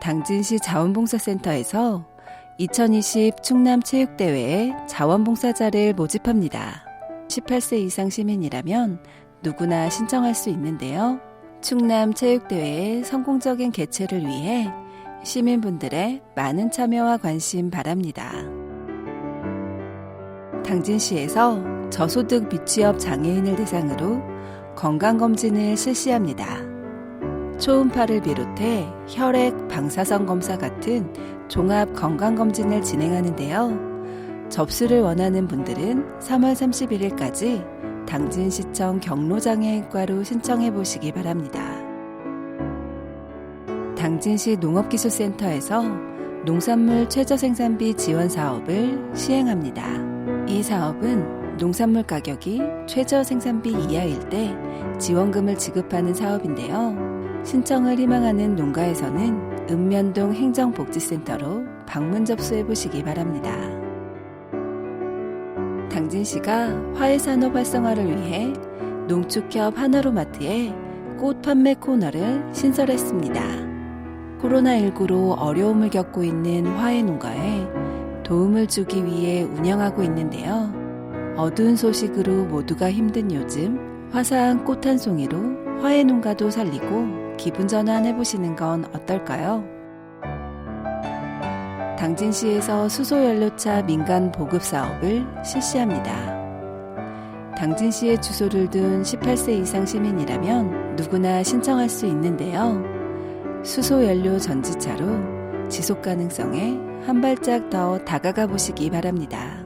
당진시 자원봉사센터에서 2020 충남체육대회에 자원봉사자를 모집합니다. 18세 이상 시민이라면 누구나 신청할 수 있는데요. 충남체육대회의 성공적인 개최를 위해 시민분들의 많은 참여와 관심 바랍니다. 당진시에서 저소득 미취업 장애인을 대상으로 건강검진을 실시합니다. 초음파를 비롯해 혈액, 방사선 검사 같은 종합 건강검진을 진행하는데요. 접수를 원하는 분들은 3월 31일까지 당진시청 경로장애인과로 신청해 보시기 바랍니다. 당진시 농업기술센터에서 농산물 최저 생산비 지원 사업을 시행합니다. 이 사업은 농산물 가격이 최저 생산비 이하일 때 지원금을 지급하는 사업인데요. 신청을 희망하는 농가에서는 읍면동 행정복지센터로 방문 접수해 보시기 바랍니다. 당진시가 화훼산업 활성화를 위해 농축협 하나로마트에 꽃 판매 코너를 신설했습니다. 코로나19로 어려움을 겪고 있는 화훼 농가에 도움을 주기 위해 운영하고 있는데요. 어두운 소식으로 모두가 힘든 요즘 화사한 꽃 한 송이로 화훼 농가도 살리고 기분 전환 해보시는 건 어떨까요? 당진시에서 수소연료차 민간 보급 사업을 실시합니다. 당진시에 주소를 둔 18세 이상 시민이라면 누구나 신청할 수 있는데요. 수소연료 전지차로 지속 가능성에 한 발짝 더 다가가 보시기 바랍니다.